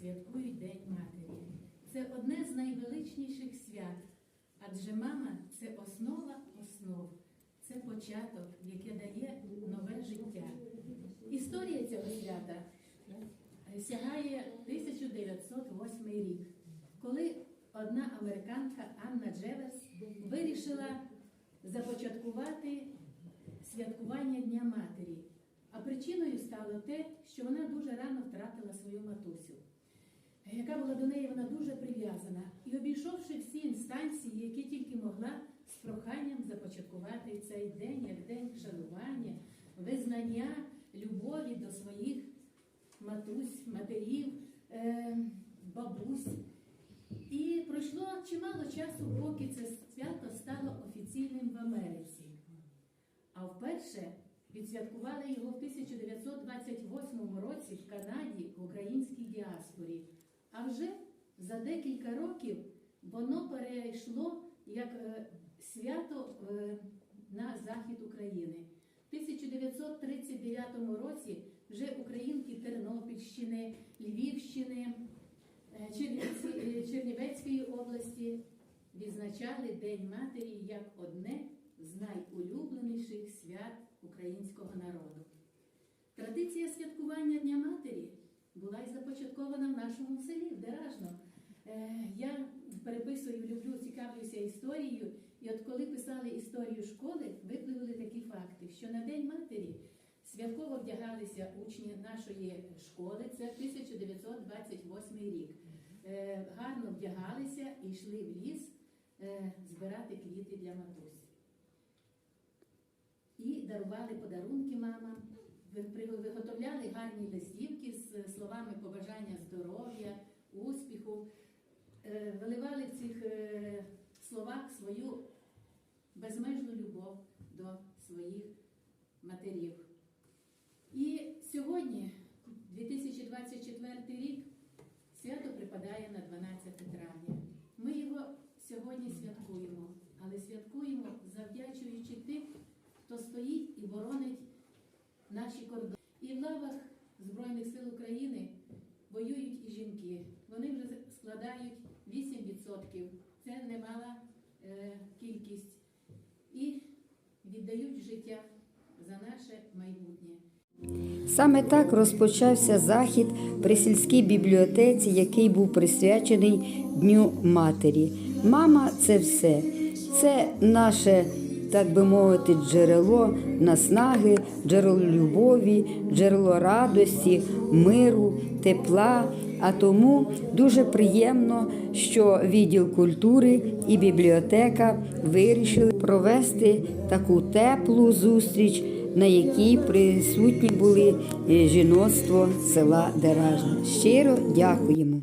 святкують День Матері. Це одне з найвеличніших свят, адже мама це основа основ, це початок, яке дає нове життя. Історія цього свята сягає 1908 рік, коли одна американка Анна Джеверс вирішила започаткувати святкування Дня Матері. А причиною стало те, що вона дуже рано втратила свою матусю, яка була до неї вона дуже прив'язана. І обійшовши всі інстанції, які тільки могла, з проханням започаткувати цей день як день шанування, визнання любові до своїх матусь, матерів, е, бабусь. І пройшло чимало часу, поки це свято стало офіційним в Америці. А вперше відсвяткували його в 1928 році в Канаді в українській діаспорі. А вже за декілька років воно перейшло як е, свято е, на захід України. В 1939 році вже українки Тернопільщини, Львівщини, е, Чернівецької області відзначали День Матері як одне з найулюбленіших свят українського народу. Традиція святкування Дня Матері була і започаткована в нашому селі, в Деражно. Е, Я переписую, люблю, цікавлюся історією, і от коли писали історію школи, випливали такі факти, що на День Матері святково вдягалися учні нашої школи, це 1928 рік. Е, Гарно вдягалися і йшли в ліс е, збирати квіти для матусь. І дарували подарунки мамам, виготовляли словами побажання здоров'я, успіху, Е, виливали в цих е, словах свою безмежну любов до своїх матерів. І сьогодні, 2024 рік, свято припадає на 12 травня. Ми його сьогодні святкуємо, але святкуємо завдячуючи тим, хто стоїть і боронить наші кордони. І в лавах Збройних сил України воюють і жінки. Вони вже складають 8%. Це немала е, кількість. І віддають життя за наше майбутнє. Саме так розпочався захід при сільській бібліотеці, який був присвячений Дню Матері. Мама це все. Це наше, так би мовити, джерело наснаги, джерело любові, джерело радості, миру, тепла. А тому дуже приємно, що відділ культури і бібліотека вирішили провести таку теплу зустріч, на якій присутні були е, жіноцтво села Деражне. Щиро дякуємо.